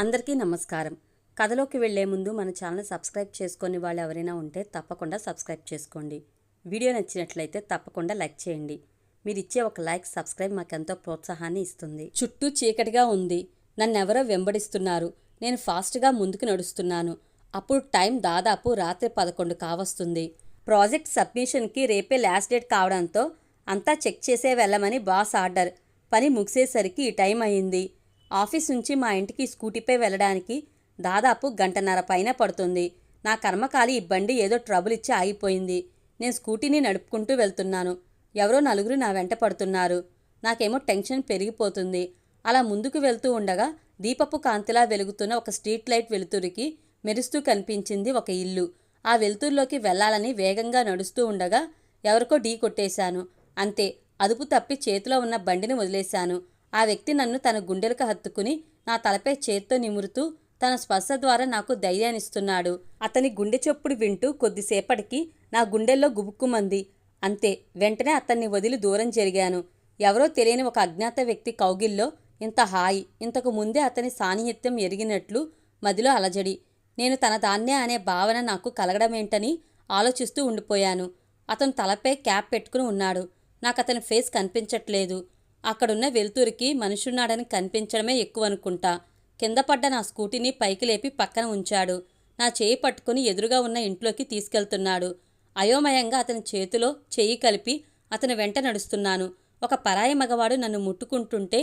అందరికీ నమస్కారం. కథలోకి వెళ్ళే ముందు మన ఛానల్ సబ్స్క్రైబ్ చేసుకొని వాళ్ళు ఎవరైనా ఉంటే తప్పకుండా సబ్స్క్రైబ్ చేసుకోండి. వీడియో నచ్చినట్లయితే తప్పకుండా లైక్ చేయండి. మీరు ఇచ్చే ఒక లైక్ సబ్స్క్రైబ్ మాకెంతో ప్రోత్సాహాన్ని ఇస్తుంది. చుట్టూ చీకటిగా ఉంది. నన్నెవరో వెంబడిస్తున్నారు. నేను ఫాస్ట్గా ముందుకు నడుస్తున్నాను. అప్పుడు టైం దాదాపు రాత్రి పదకొండు కావస్తుంది. ప్రాజెక్ట్ సబ్మిషన్కి రేపే లాస్ట్ డేట్ కావడంతో అంతా చెక్ చేసే వెళ్ళమని బాస్ ఆర్డర్. పని ముగిసేసరికి ఈ టైం అయింది. ఆఫీస్ నుంచి మా ఇంటికి స్కూటీపై వెళ్ళడానికి దాదాపు గంటన్నర పైన పడుతుంది. నా కర్మకాలి ఈ బండి ఏదో ట్రబుల్ ఇచ్చి ఆగిపోయింది. నేను స్కూటీని నడుపుకుంటూ వెళ్తున్నాను. ఎవరో నలుగురు నా వెంట పడుతున్నారు. నాకేమో టెన్షన్ పెరిగిపోతుంది. అలా ముందుకు వెళ్తూ ఉండగా దీపపు కాంతిలా వెలుగుతున్న ఒక స్ట్రీట్ లైట్ వెలుతురికి మెరుస్తూ కనిపించింది ఒక ఇల్లు. ఆ వెలుతురులోకి వెళ్ళాలని వేగంగా నడుస్తూ ఉండగా ఎవరికో ఢీ కొట్టేశాను. అంతే అదుపు తప్పి చేతిలో ఉన్న బండిని వదిలేశాను. ఆ వ్యక్తి నన్ను తన గుండెలకు హత్తుకుని నా తలపై చేత్తో నిమురుతూ తన స్పర్శ ద్వారా నాకు ధైర్యాన్నిస్తున్నాడు. అతని గుండె చప్పుడు వింటూ కొద్దిసేపటికి నా గుండెల్లో గుబుక్కుమంది. అంతే వెంటనే అతన్ని వదిలి దూరం జరిగాను. ఎవరో తెలియని ఒక అజ్ఞాత వ్యక్తి కౌగిల్లో ఇంత హాయి ఇంతకు ముందే అతని సాన్నిహిత్యం ఎరిగినట్లు మదిలో అలజడి. నేను తన దాన్నే అనే భావన నాకు కలగడమేంటని ఆలోచిస్తూ ఉండిపోయాను. అతను తలపై క్యాప్ పెట్టుకుని ఉన్నాడు. నాకు అతని ఫేస్ కనిపించట్లేదు. అక్కడున్న వెలుతురికి మనుషున్నాడని కనిపించడమే ఎక్కువ అనుకుంటా కింద పడ్డ నా స్కూటీని పైకి లేపి పక్కన ఉంచాడు. నా చేయి పట్టుకుని ఎదురుగా ఉన్న ఇంట్లోకి తీసుకెళ్తున్నాడు. అయోమయంగా అతని చేతిలో చేయి కలిపి అతని వెంట నడుస్తున్నాను. ఒక పరాయి మగవాడు నన్ను ముట్టుకుంటుంటే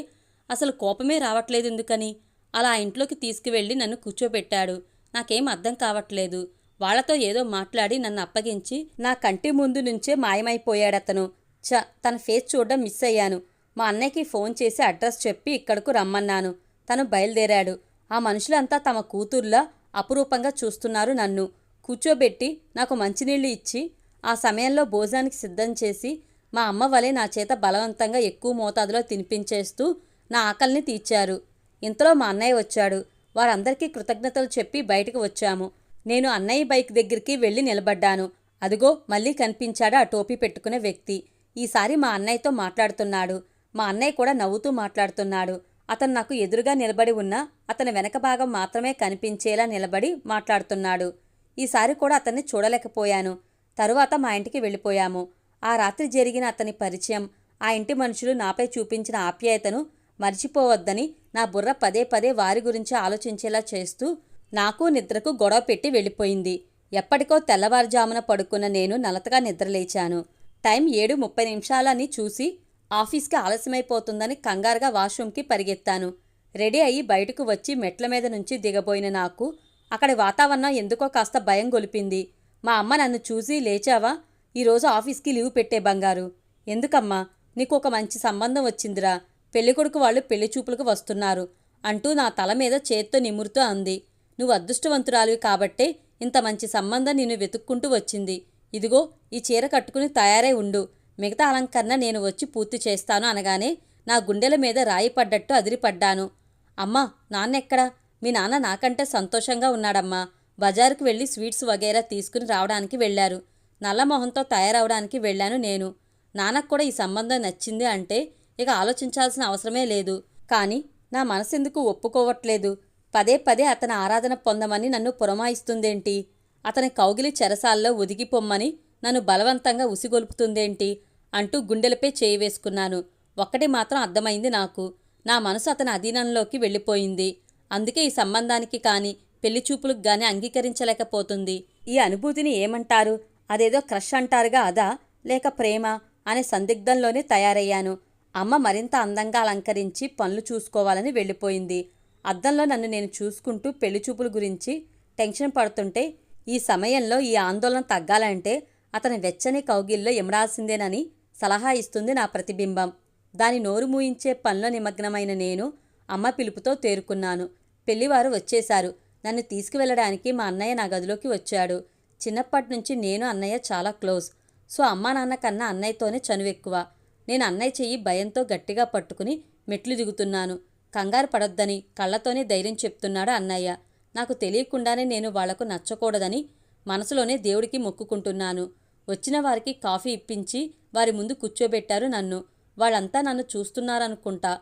అసలు కోపమే రావట్లేదు ఎందుకని అలా ఆ ఇంట్లోకి తీసుకువెళ్ళి నన్ను కూర్చోబెట్టాడు. నాకేం అర్థం కావట్లేదు. వాళ్ళతో ఏదో మాట్లాడి నన్ను అప్పగించి నా కంటి ముందు నుంచే మాయమైపోయాడతను. చ తన ఫేస్ చూడడం మిస్ అయ్యాను. మా అన్నయ్యకి ఫోన్ చేసి అడ్రస్ చెప్పి ఇక్కడకు రమ్మన్నాను. తను బయలుదేరాడు. ఆ మనుషులంతా తమ కూతుర్లా అపురూపంగా చూస్తున్నారు నన్ను. కూర్చోబెట్టి నాకు మంచినీళ్ళు ఇచ్చి ఆ సమయంలో భోజనానికి సిద్ధం చేసి మా అమ్మ వలె నా చేత బలవంతంగా ఎక్కువ మోతాదులో తినిపించేస్తూ నా ఆకలిని తీర్చారు. ఇంతలో మా అన్నయ్య వచ్చాడు. వారందరికీ కృతజ్ఞతలు చెప్పి బయటకు వచ్చాము. నేను అన్నయ్య బైక్ దగ్గరికి వెళ్ళి నిలబడ్డాను. అదిగో మళ్ళీ కనిపించాడు ఆ టోపీ పెట్టుకునే వ్యక్తి. ఈసారి మా అన్నయ్యతో మాట్లాడుతున్నాడు. మా అన్నయ్య కూడా నవ్వుతూ మాట్లాడుతున్నాడు. అతను నాకు ఎదురుగా నిలబడి ఉన్న అతని వెనక భాగం మాత్రమే కనిపించేలా నిలబడి మాట్లాడుతున్నాడు. ఈసారి కూడా అతన్ని చూడలేకపోయాను. తరువాత మా ఇంటికి వెళ్ళిపోయాము. ఆ రాత్రి జరిగిన అతని పరిచయం ఆ ఇంటి మనుషులు నాపై చూపించిన ఆప్యాయతను మర్చిపోవద్దని నా బుర్ర పదే పదే వారి గురించి ఆలోచించేలా చేస్తూ నాకు నిద్రకు గొడవ పెట్టి వెళ్ళిపోయింది. ఎప్పటికో తెల్లవారుజామున పడుకున్న నేను నలతగా నిద్రలేచాను. టైం ఏడు ముప్పై నిమిషాలని చూసి ఆఫీస్కి ఆలస్యమైపోతుందని కంగారుగా వాష్రూమ్కి పరిగెత్తాను. రెడీ అయ్యి బయటకు వచ్చి మెట్ల మీద నుంచి దిగబోయిన నాకు అక్కడి వాతావరణం ఎందుకో కాస్త భయం గొలిపింది. మా అమ్మ నన్ను చూసి లేచావా? ఈరోజు ఆఫీస్కి లీవ్ పెట్టే బంగారు. ఎందుకమ్మా? నీకు ఒక మంచి సంబంధం వచ్చిందిరా. పెళ్ళికొడుకు వాళ్ళు పెళ్ళి చూపులకు వస్తున్నారు అంటూ నా తల మీద చేత్తో నిమురుతూ అంది. నువ్వు అదృష్టవంతురాలివి కాబట్టే ఇంత మంచి సంబంధం నిన్ను వెతుక్కుంటూ వచ్చింది. ఇదిగో ఈ చీర కట్టుకుని తయారై ఉండు. మిగతా అలంకరణ నేను వచ్చి పూర్తి చేస్తాను అనగానే నా గుండెల మీద రాయి పడ్డట్టు అదిరిపడ్డాను. అమ్మా నాన్నెక్కడా? మీ నాన్న నాకంటే సంతోషంగా ఉన్నాడమ్మా. బజారుకు వెళ్ళి స్వీట్స్ వగైరా తీసుకుని రావడానికి వెళ్ళారు. నల్ల మొహంతో తయారవడానికి వెళ్ళాను నేను. నాన్నకు కూడా ఈ సంబంధం నచ్చింది అంటే ఇక ఆలోచించాల్సిన అవసరమే లేదు. కానీ నా మనసెందుకు ఒప్పుకోవట్లేదు? పదే పదే అతని ఆరాధన పొందమని నన్ను పురమాయిస్తుందేంటి? అతని కౌగిలి చెరసాల్లో ఒదిగిపోమ్మని నన్ను బలవంతంగా ఉసిగొలుపుతుందేంటి? అంటూ గుండెలపై చేయి వేసుకున్నాను. ఒక్కటి మాత్రం అర్థమైంది నాకు. నా మనసు అతని అధీనంలోకి వెళ్ళిపోయింది. అందుకే ఈ సంబంధానికి కానీ పెళ్ళి చూపులకు కానీ అంగీకరించలేకపోతుంది. ఈ అనుభూతిని ఏమంటారు? అదేదో క్రష్ అంటారుగా అదా? లేక ప్రేమ అనే సందిగ్ధంలోనే తయారయ్యాను. అమ్మ మరింత అందంగా అలంకరించి పనులు చూసుకోవాలని వెళ్ళిపోయింది. అద్దంలో నన్ను నేను చూసుకుంటూ పెళ్ళి చూపుల గురించి టెన్షన్ పడుతుంటే ఈ సమయంలో ఈ ఆందోళన తగ్గాలంటే అతని వెచ్చని కౌగిల్లో ఇమడాల్సిందేనని సలహా ఇస్తుంది నా ప్రతిబింబం. దాని నోరు మూయించే పనిలో నిమగ్నమైన నేను అమ్మ పిలుపుతో తేరుకున్నాను. పెళ్ళివారు వచ్చేశారు. నన్ను తీసుకువెళ్ళడానికి మా అన్నయ్య నా గదిలోకి వచ్చాడు. చిన్నప్పటి నుంచి నేను అన్నయ్య చాలా క్లోజ్. సో అమ్మా నాన్న కన్నా అన్నయ్యతోనే చనువెక్కువ. నేను అన్నయ్య చెయ్యి భయంతో గట్టిగా పట్టుకుని మెట్లు దిగుతున్నాను. కంగారు పడొద్దని కళ్ళతోనే ధైర్యం చెప్తున్నాడు అన్నయ్య. నాకు తెలియకుండానే నేను వాళ్ళకు నచ్చకూడదని మనసులోనే దేవుడికి మొక్కుకుంటున్నాను. వచ్చిన వారికి కాఫీ ఇప్పించి వారి ముందు కూర్చోబెట్టారు నన్ను. వాళ్ళంతా నన్ను చూస్తున్నారనుకుంటా.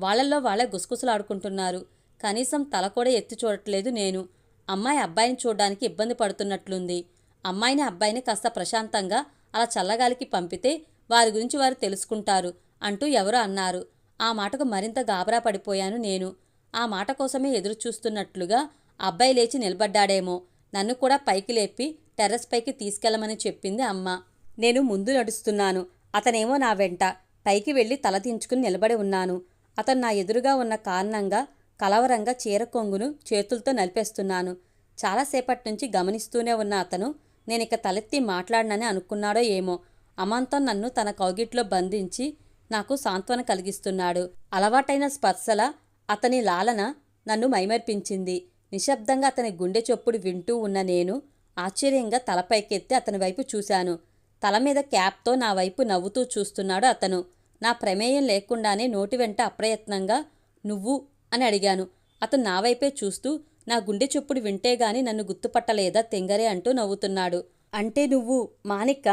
వాళ్ళల్లో వాళ్ళే గుసగుసలాడుకుంటున్నారు. కనీసం తల కూడా ఎత్తి చూడట్లేదు నేను. అమ్మాయి అబ్బాయిని చూడడానికి ఇబ్బంది పడుతున్నట్లుంది. అమ్మాయిని అబ్బాయిని కాస్త ప్రశాంతంగా అలా చల్లగాలికి పంపితే వారి గురించి వారు తెలుసుకుంటారు అంటూ ఎవరో అన్నారు. ఆ మాటకు మరింత గాబరా పడిపోయాను నేను. ఆ మాట కోసమే ఎదురు చూస్తున్నట్లుగా అబ్బాయి లేచి నిలబడ్డాడేమో. నన్ను కూడా పైకి లేపి టెర్రస్ పైకి తీసుకెళ్ళమని చెప్పింది అమ్మ. నేను ముందు నడుస్తున్నాను. అతనేమో నా వెంట. పైకి వెళ్ళి తల దించుకుని నిలబడి ఉన్నాను. అతను నా ఎదురుగా ఉన్న కారణంగా కలవరంగా చీర కొంగును చేతులతో నలిపేస్తున్నాను. చాలాసేపటి నుంచి గమనిస్తూనే ఉన్న అతను నేను ఇక తలెత్తి మాట్లాడనని అనుకున్నాడో ఏమో. అమాంతం నన్ను తన కౌగిట్లో బంధించి నాకు సాంత్వన కలిగిస్తున్నాడు. అలవాటైన స్పర్శల అతని లాలన నన్ను మైమర్పించింది. నిశ్శబ్దంగా అతని గుండె చొప్పుడు వింటూ ఉన్న నేను ఆశ్చర్యంగా తలపైకెత్తి అతని వైపు చూశాను. తల మీద క్యాప్తో నా వైపు నవ్వుతూ చూస్తున్నాడు అతను. నా ప్రమేయం లేకుండానే నోటి వెంట అప్రయత్నంగా నువ్వు? అని అడిగాను. అతను నా వైపే చూస్తూ నా గుండె చొప్పుడు వింటే గాని నన్ను గుర్తుపట్టలేదా తెంగరే? అంటూ నవ్వుతున్నాడు. అంటే నువ్వు మాణిక్క?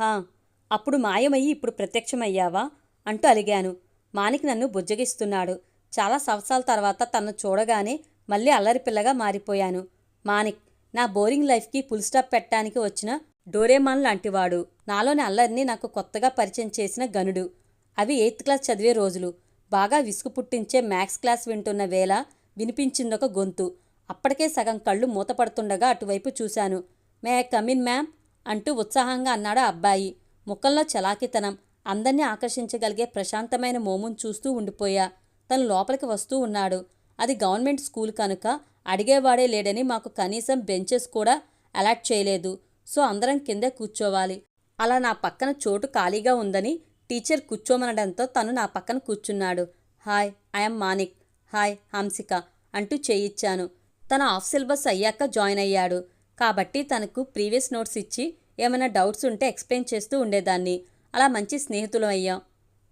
హా అప్పుడు మాయమయ్యి ఇప్పుడు ప్రత్యక్షమయ్యావా? అంటూ అలిగాను. మాణిక్ నన్ను బుజ్జగిస్తున్నాడు. చాలా సంవత్సరాల తర్వాత తను చూడగానే మళ్ళీ అల్లరి పిల్లగా మారిపోయాను. మానిక్ నా బోరింగ్ లైఫ్కి ఫుల్ స్టాప్ పెట్టడానికి వచ్చిన డోరేమాన్ లాంటివాడు. నాలోని అల్లరిని నాకు కొత్తగా పరిచయం చేసిన గనుడు. అవి ఎయిత్ క్లాస్ చదివే రోజులు. బాగా విసుగు పుట్టించే మ్యాథ్స్ క్లాస్ వింటున్న వేళ వినిపించిందొక గొంతు. అప్పటికే సగం కళ్ళు మూతపడుతుండగా అటువైపు చూశాను. May come in ma'am? అంటూ ఉత్సాహంగా అన్నాడు అబ్బాయి. ముఖంలో చలాకితనం అందర్నీ ఆకర్షించగలిగే ప్రశాంతమైన మోమును చూస్తూ ఉండిపోయా. తను లోపలికి వస్తూ ఉన్నాడు. అది గవర్నమెంట్ స్కూల్ కనుక అడిగేవాడే లేడని మాకు కనీసం బెంచెస్ కూడా అలాట్ చేయలేదు. సో అందరం కిందే కూర్చోవాలి. అలా నా పక్కన చోటు ఖాళీగా ఉందని టీచర్ కూర్చోమనడంతో తను నా పక్కన కూర్చున్నాడు. Hi I'm Manik hi Hansika అంటూ చేయిచ్చాను. తన ఆఫ్ సిలబస్ అయ్యాక జాయిన్ అయ్యాడు. కాబట్టి తనకు ప్రీవియస్ నోట్స్ ఇచ్చి ఏమైనా డౌట్స్ ఉంటే ఎక్స్ప్లెయిన్ చేస్తూ ఉండేదాన్ని. అలా మంచి స్నేహితులం అయ్యాం.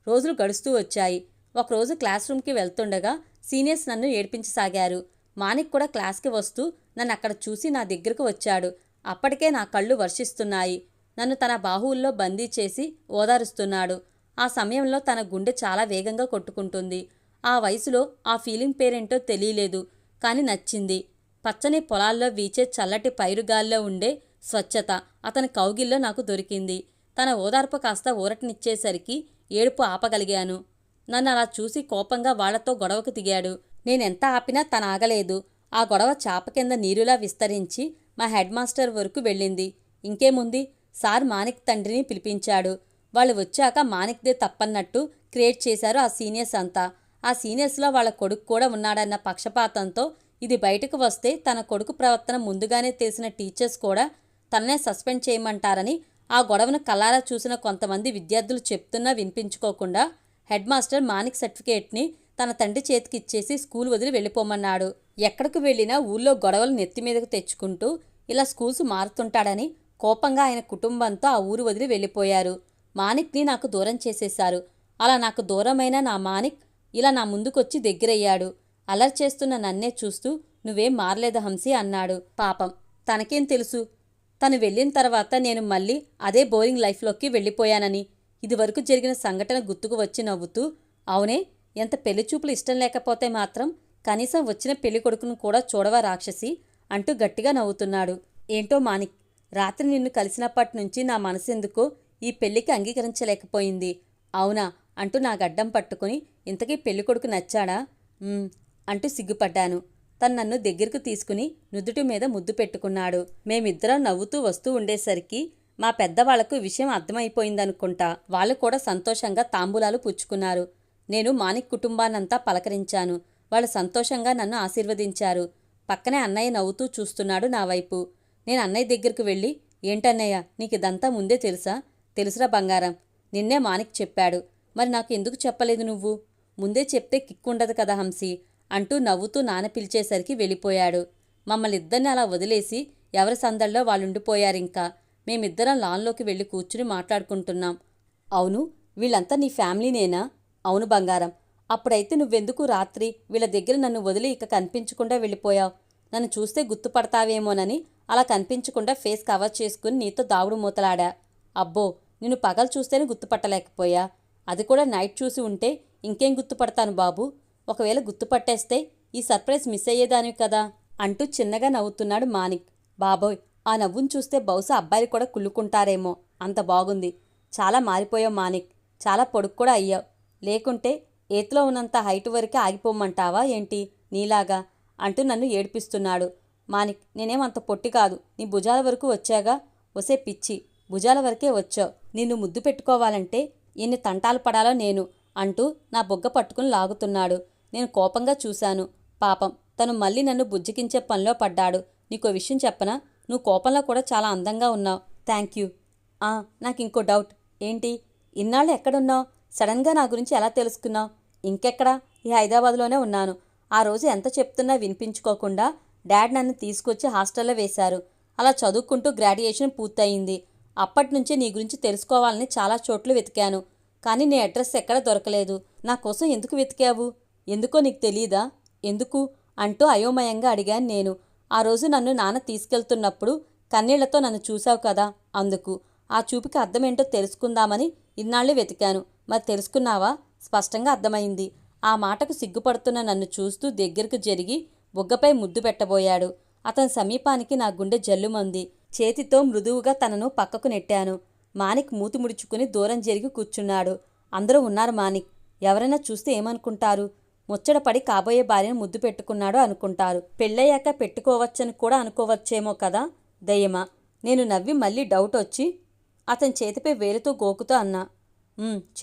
రోజులు గడుస్తూ వచ్చాయి. ఒకరోజు క్లాస్ రూమ్కి వెళ్తుండగా సీనియర్స్ నన్ను ఏడ్పించసాగారు. మానిక్ కూడా క్లాస్కి వస్తూ నన్ను అక్కడ చూసి నా దగ్గరకు వచ్చాడు. అప్పటికే నా కళ్ళు వర్షిస్తున్నాయి. నన్ను తన బాహువుల్లో బందీ చేసి ఓదారుస్తున్నాడు. ఆ సమయంలో తన గుండె చాలా వేగంగా కొట్టుకుంటుంది. ఆ వయసులో ఆ ఫీలింగ్ పేరేంటో తెలియలేదు కానీ నచ్చింది. పచ్చని పొలాల్లో వీచే చల్లటి పైరుగాల్లో ఉండే స్వచ్ఛత అతని కౌగిల్లో నాకు దొరికింది. తన ఓదార్పు కాస్త ఊరటనిచ్చేసరికి ఏడుపు ఆపగలిగాను. నన్ను అలా చూసి కోపంగా వాళ్ళతో గొడవకు దిగాడు. నేనెంత ఆపినా తన ఆగలేదు. ఆ గొడవ చాప కింద నీరులా విస్తరించి మా హెడ్ మాస్టర్ వరకు వెళ్ళింది. ఇంకేముంది? సార్ మానిక్ తండ్రిని పిలిపించాడు. వాళ్ళు వచ్చాక మానిక్దే తప్పన్నట్టు క్రియేట్ చేశారు ఆ సీనియర్స్ అంతా. ఆ సీనియర్స్లో వాళ్ళ కొడుకు కూడా ఉన్నాడన్న పక్షపాతంతో ఇది బయటకు వస్తే తన కొడుకు ప్రవర్తన ముందుగానే తెలిసిన టీచర్స్ కూడా తననే సస్పెండ్ చేయమంటారని ఆ గొడవను కలారా చూసిన కొంతమంది విద్యార్థులు చెప్తున్నా వినిపించుకోకుండా హెడ్ మాస్టర్ మానిక్ సర్టిఫికేట్ని తన తండ్రి చేతికి ఇచ్చేసి స్కూల్ వదిలి వెళ్ళిపోమన్నాడు. ఎక్కడికి వెళ్ళినా ఊళ్ళో గొడవలు నెత్తి మీదకు తెచ్చుకుంటూ ఇలా స్కూల్స్ మారుతుంటాడని కోపంగా ఆయన కుటుంబంతో ఆ ఊరు వదిలి వెళ్ళిపోయారు. మానిక్ని నాకు దూరం చేసేశారు. అలా నాకు దూరమైన నా మానిక్ ఇలా నా ముందుకొచ్చి దగ్గరయ్యాడు. అలర్ చేస్తున్న నన్నే చూస్తూ నువ్వేం మారలేదు హంసి అన్నాడు. పాపం తనకేం తెలుసు? తను వెళ్ళిన తర్వాత నేను మళ్ళీ అదే బోరింగ్ లైఫ్లోకి వెళ్ళిపోయానని ఇదివరకు జరిగిన సంఘటన గుర్తుకు వచ్చి నవ్వుతూ అవునే ఎంత పెళ్ళి చూపులు ఇష్టం లేకపోతే మాత్రం కనీసం వచ్చిన పెళ్ళి కొడుకును కూడా చూడవా రాక్షసి? అంటూ గట్టిగా నవ్వుతున్నాడు. ఏంటో మానిక్ రాత్రి నిన్ను కలిసినప్పటి నుంచి నా మనసెందుకో ఈ పెళ్ళికి అంగీకరించలేకపోయింది. అవునా అంటూ నా గడ్డం పట్టుకుని ఇంతకీ పెళ్ళికొడుకు నచ్చాడా? అంటూ సిగ్గుపడ్డాను. తను నన్ను దగ్గరకు తీసుకుని నుదుటి మీద ముద్దు పెట్టుకున్నాడు. మేమిద్దరం నవ్వుతూ వస్తూ ఉండేసరికి మా పెద్దవాళ్ళకు విషయం అర్థమైపోయిందనుకుంటా వాళ్ళు కూడా సంతోషంగా తాంబూలాలు పుచ్చుకున్నారు. నేను మానిక్ కుటుంబాన్నంతా పలకరించాను. వాళ్ళు సంతోషంగా నన్ను ఆశీర్వదించారు. పక్కనే అన్నయ్య నవ్వుతూ చూస్తున్నాడు నా వైపు. నేను అన్నయ్య దగ్గరకు వెళ్ళి ఏంటన్నయ్య నీకు ఇదంతా ముందే తెలుసా? తెలుసురా బంగారం. నిన్నే మానిక్ చెప్పాడు. మరి నాకు ఎందుకు చెప్పలేదు నువ్వు? ముందే చెప్తే కిక్కుండదు కదా హంసి అంటూ నవ్వుతూ నాన్న పిలిచేసరికి వెళ్ళిపోయాడు. మమ్మల్ని ఇద్దరిని అలా వదిలేసి ఎవరి సందడిలో వాళ్ళుండిపోయారింకా. మేమిద్దరం లాన్లోకి వెళ్ళి కూర్చుని మాట్లాడుకుంటున్నాం. అవును వీళ్ళంతా నీ ఫ్యామిలీనేనా? అవును బంగారం. అప్పుడైతే నువ్వెందుకు రాత్రి వీళ్ళ దగ్గర నన్ను వదిలి ఇక కనిపించకుండా వెళ్ళిపోయావు? నన్ను చూస్తే గుర్తుపడతావేమోనని అలా కనిపించకుండా ఫేస్ కవర్ చేసుకుని నీతో దావుడు మూతలాడా? అబ్బో నిన్ను పగలు చూస్తేనే గుర్తుపట్టలేకపోయా? అది కూడా నైట్ చూసి ఉంటే ఇంకేం గుర్తుపడతాను బాబు? ఒకవేళ గుర్తుపట్టేస్తే ఈ సర్ప్రైజ్ మిస్ అయ్యేదానివి కదా? అంటూ చిన్నగా నవ్వుతున్నాడు మానిక్ బాబోయ్ ఆ నవ్వును చూస్తే బహుశా అబ్బాయిలు కూడా కుళ్ళుకుంటారేమో. అంత బాగుంది. చాలా మారిపోయావు మానిక్ చాలా పొడుగు కూడా అయ్యావు. లేకుంటే ఏతిలో ఉన్నంత హైట్ వరకే ఆగిపోమంటావా ఏంటి? నీలాగా అంటూ నన్ను ఏడిపిస్తున్నాడు. మానిక్ నేనేం అంత పొట్టి కాదు. నీ భుజాల వరకు వచ్చాగా? ఒసే పిచ్చి. భుజాల వరకే వచ్చావు. నిన్ను ముద్దు పెట్టుకోవాలంటే ఎన్ని తంటాలు పడాలో నేను అంటూ నా బొగ్గ పట్టుకుని లాగుతున్నాడు. నేను కోపంగా చూశాను. పాపం తను మళ్ళీ నన్ను బుజ్జికించే పనిలో పడ్డాడు. నీకో విషయం చెప్పనా? నువ్వు కోపంలో కూడా చాలా అందంగా ఉన్నావు. Thank you. ఆ, నాకు ఇంకో డౌట్. ఏంటి? ఇన్నాళ్ళు ఎక్కడున్నావు? సడన్గా నా గురించి ఎలా తెలుసుకున్నావు? ఇంకెక్కడా? ఈ హైదరాబాద్లోనే ఉన్నాను. ఆ రోజు ఎంత చెప్తున్నా వినిపించుకోకుండా డాడ్ నన్ను తీసుకొచ్చి హాస్టల్లో వేశారు. అలా చదువుకుంటూ గ్రాడ్యుయేషన్ పూర్తయింది. అప్పటి నుంచే నీ గురించి తెలుసుకోవాలని చాలా చోట్లు వెతికాను. కానీ నీ అడ్రస్ ఎక్కడ దొరకలేదు. నా కోసం ఎందుకు వెతికావు? ఎందుకో నీకు తెలీదా? ఎందుకు? అంటూ అయోమయంగా అడిగాను నేను. ఆ రోజు నన్ను నాన్న తీసుకెళ్తున్నప్పుడు కన్నీళ్ళతో నన్ను చూశావు కదా అందుకు. ఆ చూపుకి అర్థమేంటో తెలుసుకుందామని ఇన్నాళ్ళు వెతికాను. మరి తెలుసుకున్నావా? స్పష్టంగా అర్థమైంది. ఆ మాటకు సిగ్గుపడుతున్న నన్ను చూస్తూ దగ్గరకు జరిగి బుగ్గపై ముద్దు పెట్టబోయాడు. అతని సమీపానికి నా గుండె జల్లుమంది. చేతితో మృదువుగా తనను పక్కకు నెట్టాను. మానిక్ మూతి ముడుచుకుని దూరం జరిగి కూర్చున్నాడు. అందరూ ఉన్నారు మానిక్ ఎవరైనా చూస్తే ఏమనుకుంటారు? ముచ్చటపడి కాబోయే భార్యను ముద్దు పెట్టుకున్నాడు అనుకుంటారు. పెళ్ళయ్యాక పెట్టుకోవచ్చని కూడా అనుకోవచ్చేమో కదా? దయ్యమా నేను నవ్వి మళ్ళీ డౌట్ వచ్చి అతని చేతిపై వేలుతో గోకుతూ అన్నా.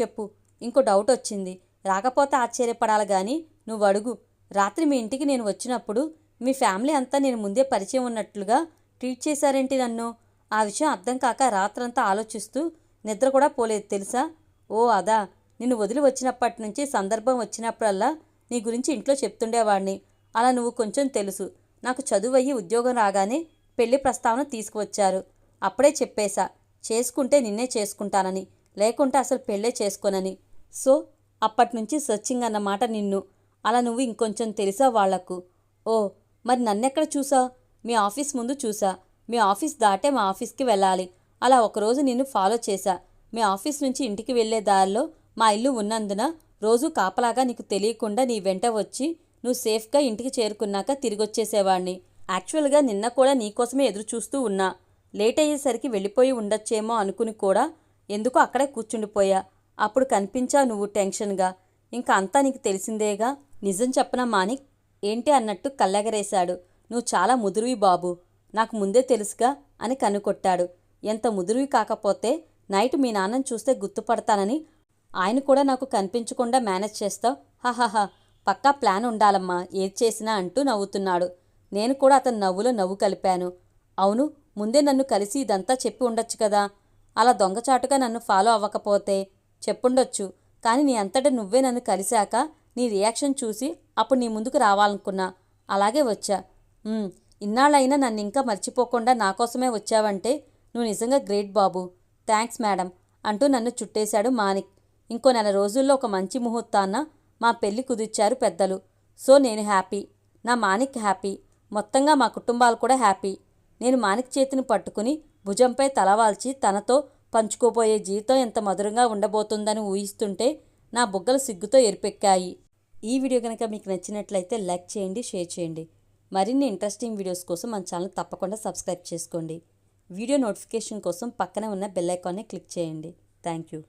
చెప్పు ఇంకో డౌట్ వచ్చింది. రాకపోతే ఆశ్చర్యపడాలి గాని నువ్వు అడుగు. రాత్రి మీ ఇంటికి నేను వచ్చినప్పుడు మీ ఫ్యామిలీ అంతా నేను ముందే పరిచయం ఉన్నట్లుగా ట్రీట్ చేశారేంటి నన్ను? ఆ విషయం అర్థం కాక రాత్రంతా ఆలోచిస్తూ నిద్ర కూడా పోలేదు తెలుసా? ఓ అదా. నిన్ను వదిలి వచ్చినప్పటి నుంచి సందర్భం వచ్చినప్పుడల్లా నీ గురించి ఇంట్లో చెప్తుండేవాడిని. అలా నువ్వు కొంచెం తెలుసు. నాకు చదువు అయ్యి ఉద్యోగం రాగానే పెళ్ళి ప్రస్తావన తీసుకువచ్చారు. అప్పుడే చెప్పేశా చేసుకుంటే నిన్నే చేసుకుంటానని లేకుంటే అసలు పెళ్ళే చేసుకోనని. సో అప్పటి నుంచి సర్చింగ్ అన్నమాట నిన్ను. అలా నువ్వు ఇంకొంచెం తెలుసా వాళ్ళకు? ఓ మరి నన్నెక్కడ చూసా మీ ఆఫీస్ ముందు చూసా మీ ఆఫీస్ దాటే మా ఆఫీస్కి వెళ్ళాలి. అలా ఒకరోజు నిన్ను ఫాలో చేశా. మీ ఆఫీస్ నుంచి ఇంటికి వెళ్ళే దారిలో మా ఇల్లు ఉన్నందున రోజు కాపలాగా నీకు తెలియకుండా నీ వెంట వచ్చి నువ్వు సేఫ్గా ఇంటికి చేరుకున్నాక తిరిగొచ్చేసేవాణ్ణి. యాక్చువల్గా నిన్న కూడా నీకోసమే ఎదురు చూస్తూ ఉన్నా. లేట్ అయ్యేసరికి వెళ్ళిపోయి ఉండొచ్చేమో అనుకుని కూడా ఎందుకో అక్కడే కూర్చుండిపోయా. అప్పుడు కనిపించా నువ్వు టెన్షన్గా. ఇంకా అంతా నీకు తెలిసిందేగా? నిజం చెప్పనా మానిక్ ఏంటి అన్నట్టు కళ్ళెగరేశాడు. నువ్వు చాలా ముదురువి బాబు. నాకు ముందే తెలుసుగా అని కనుకొట్టాడు. ఎంత ముదురువి కాకపోతే నైట్ మీ నాన్నని చూస్తే గుర్తుపడతానని ఆయన కూడా నాకు కనిపించకుండా మేనేజ్ చేస్తావు? హహహ పక్కా ప్లాన్ ఉండాలమ్మా. ఏది చేసినా అంటూ నవ్వుతున్నాడు. నేను కూడా అతని నవ్వులో నవ్వు కలిపాను. అవును ముందే నన్ను కలిసి ఇదంతా చెప్పి ఉండొచ్చు కదా? అలా దొంగచాటుగా నన్ను ఫాలో అవ్వకపోతే చెప్పుండొచ్చు. కానీ నీ అంతట నువ్వే నన్ను కలిశాక నీ రియాక్షన్ చూసి అప్పుడు నీ ముందుకు రావాలనుకున్నా. అలాగే వచ్చా. ఇన్నాళ్ళైనా నన్ను ఇంకా మర్చిపోకుండా నా కోసమే వచ్చావంటే నువ్వు నిజంగా గ్రేట్ బాబు. థ్యాంక్స్ మేడం అంటూ నన్ను చుట్టేశాడు మానిక్ ఇంకో నెల రోజుల్లో ఒక మంచి ముహూర్తాన్న మా పెళ్ళి కుదిర్చారు పెద్దలు. సో నేను హ్యాపీ. నా మానిక్ హ్యాపీ. మొత్తంగా మా కుటుంబాలు కూడా హ్యాపీ. నేను మానిక్ చేతిని పట్టుకుని భుజంపై తలవాల్చి తనతో పంచుకోబోయే జీవితం ఎంత మధురంగా ఉండబోతుందని ఊహిస్తుంటే నా బుగ్గలు సిగ్గుతో ఎరిపెక్కాయి. ఈ వీడియో కనుక మీకు నచ్చినట్లయితే లైక్ చేయండి షేర్ చేయండి. మరిన్ని ఇంట్రెస్టింగ్ వీడియోస్ కోసం మన ఛానల్ తప్పకుండా సబ్స్క్రైబ్ చేసుకోండి. వీడియో నోటిఫికేషన్ కోసం పక్కనే ఉన్న బెల్ ఐకాన్ని క్లిక్ చేయండి. Thank you.